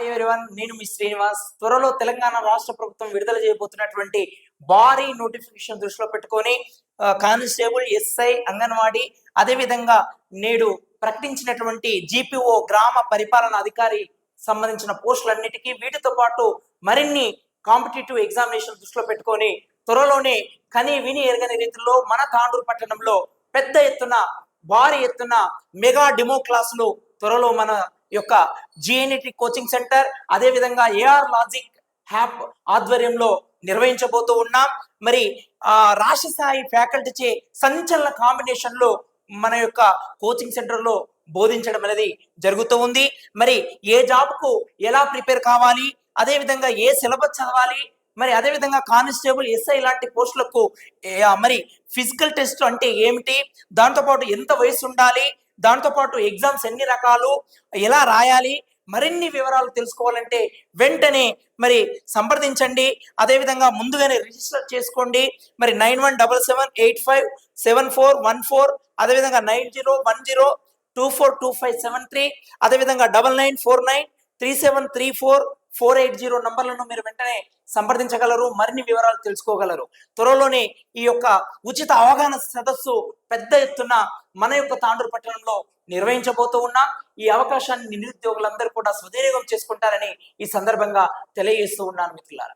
Hi everyone నేను మీ శ్రీనివాస్. త్వరలో తెలంగాణ రాష్ట్ర ప్రభుత్వం విడుదల చేయబోతున్నటువంటి భారీ నోటిఫికేషన్ దృష్టిలో పెట్టుకొని కానిస్టేబుల్ ఎస్ఐ అంగన్వాడీ అదేవిధంగా నేడు ప్రకటించినటువంటి జీపీఓ గ్రామ పరిపాలన అధికారి సంబంధించిన పోస్టులన్నిటికీ వీటితో పాటు మరిన్ని కాంపిటేటివ్ ఎగ్జామినేషన్ దృష్టిలో పెట్టుకొని త్వరలోనే కని విని ఎరగని రీతిలో మన తాండూరు పట్టణంలో పెద్ద ఎత్తున భారీ ఎత్తున మెగా డెమో క్లాసులు త్వరలో మన యొక్క జిఎన్ఈటి కోచింగ్ సెంటర్ అదే విధంగా ఏఆర్ లాజిక్ హ్యాప్ ఆధ్వర్యంలో నిర్వహించబోతూ ఉన్నాం. మరి ఆ రాష్ట్ర స్థాయి ఫ్యాకల్టీచే సంచలన కాంబినేషన్లో మన యొక్క కోచింగ్ సెంటర్లో బోధించడం అనేది జరుగుతూ ఉంది. మరి ఏ జాబ్కు ఎలా ప్రిపేర్ కావాలి? అదే విధంగా ఏ సిలబస్ చదవాలి? మరి అదే విధంగా కానిస్టేబుల్ ఎస్ఐ లాంటి పోస్టులకు మరి ఫిజికల్ టెస్ట్ అంటే ఏమిటి? దాంతోపాటు ఎంత వయసు ఉండాలి? దాంతోపాటు ఎగ్జామ్స్ ఎన్ని రకాలు ఎలా రాయాలి మరిన్ని వివరాలు తెలుసుకోవాలంటే వెంటనే మరి సంప్రదించండి. అదేవిధంగా ముందుగానే రిజిస్టర్ చేసుకోండి. మరి nine one double seven eight five seven four one four అదేవిధంగా nine zero one zero two four two five seven three అదేవిధంగా double nine four nine three seven three four four eight zero నంబర్లను మీరు వెంటనే సంప్రదించగలరు మరిన్ని వివరాలు తెలుసుకోగలరు. త్వరలోనే ఈ యొక్క ఉచిత అవగాహన సదస్సు పెద్ద ఎత్తున మన యొక్క తాండూరు పట్టణంలో నిర్వహించబోతూ ఉన్నాం. ఈ అవకాశాన్ని నిరుద్యోగులందరూ కూడా సద్వినియోగం చేసుకుంటారని ఈ సందర్భంగా తెలియజేస్తూ ఉన్నాను మిత్రులారా.